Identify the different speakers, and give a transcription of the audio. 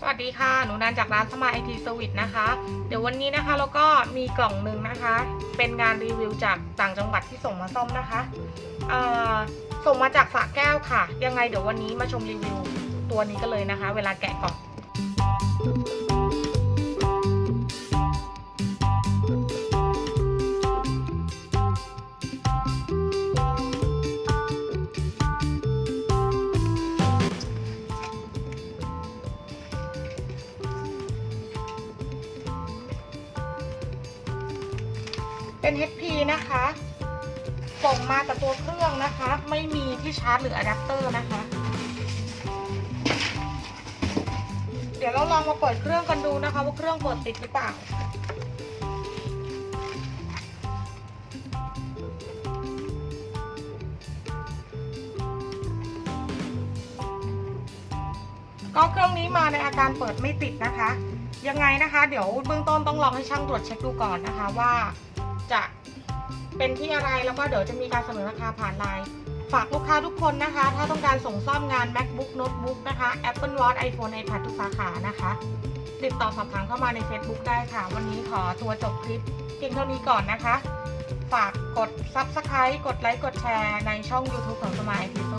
Speaker 1: สวัสดีค่ะ หนูนันจากร้านสมาไอทีสวิตนะคะ เดี๋ยววันนี้นะคะเราก็มีกล่องหนึ่งนะคะ เป็นงานรีวิวจากต่างจังหวัดที่ส่งมาซ่อมนะคะส่งมาจากสระแก้วค่ะ ยังไงเดี๋ยววันนี้มาชมรีวิวตัวนี้กันเลยนะคะ เวลาแกะกล่อง เป็น HP นะคะ ส่งมาแต่ตัวเครื่องนะคะ ไม่มีที่ชาร์จหรืออะแดปเตอร์นะคะ เดี๋ยวเราลองมาเปิดเครื่องกันดูนะคะ ว่าเครื่องเปิดติดหรือเปล่าก็เครื่องนี้มาในอาการเปิดไม่ติดนะคะ ยังไงนะคะ เดี๋ยวเบื้องต้นต้องลองให้ช่างตรวจเช็คดูก่อนนะคะว่า จะเป็นที่อะไรแล้วก็เดี๋ยวจะมีการเสนอราคาผ่านไลน์ฝากลูกค้าทุกคนนะคะ ถ้าต้องการส่งซ่อมงาน macbook notebook นะคะ apple watch iphone ipad ทุกสาขานะคะ ติดต่อสอบถามเข้ามาใน Facebook ได้ค่ะ วันนี้ขอตัวจบคลิปเพียงเท่านี้ก่อนนะคะ ฝากกด subscribe กดไลค์กดแชร์ในช่อง YouTube ของสมายพิโซ